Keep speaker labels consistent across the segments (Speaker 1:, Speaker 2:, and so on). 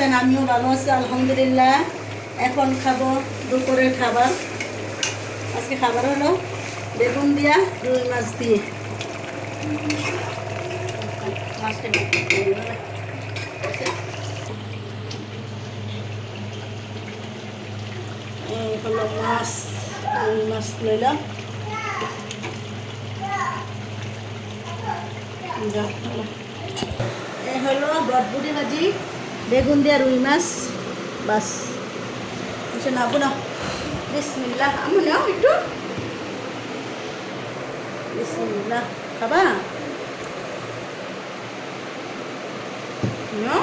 Speaker 1: আছেন আমিও ভালো আছি, আলহামদুলিল্লাহ। এখন খাব দুপুরের খাবার। আজকে খাবার হলো বেগুন দিয়া রুই মাছ দিয়ে। হলো এই হলো বটবুটি ভাজি। বেগুন দিয়া রুই মাছ, বাস। কিছু নাবো না বিসমিল্লা আমি নাও একটু। বিসমিল্লা খাবা? নাও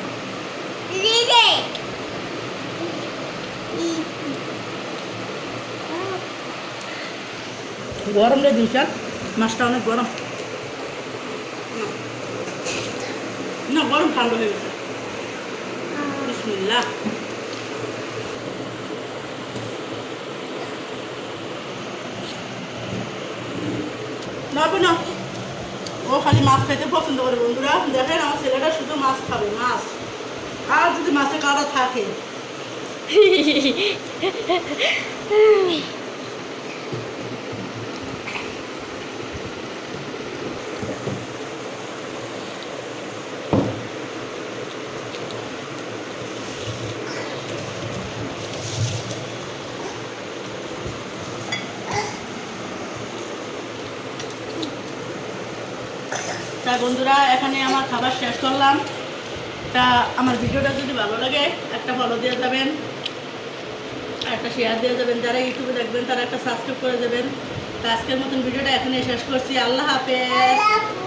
Speaker 1: গরম রে দিনটা মাছটা অনেক গরম। না গরম ঠান্ডা হয়ে গেছে। বিসমিল্লাহ। না ও খালি মাছ খাইতে পছন্দ করে, বন্ধুরা। দেখেন আমার ছেলেটা শুধু মাছ খাবে, মাছ। আর যদি মাছে কাটা থাকে। তা বন্ধুরা, এখানে আমার খাবার শেষ করলাম। তা আমার ভিডিওটা যদি ভালো লাগে, একটা ফলো দিয়ে যাবেন, একটা শেয়ার দিয়ে যাবেন। যারা ইউটিউবে দেখবেন, তারা একটা সাবস্ক্রাইব করে দেবেন তা আজকের মতন ভিডিওটা এখানে শেষ করছি। আল্লাহ হাফেজ।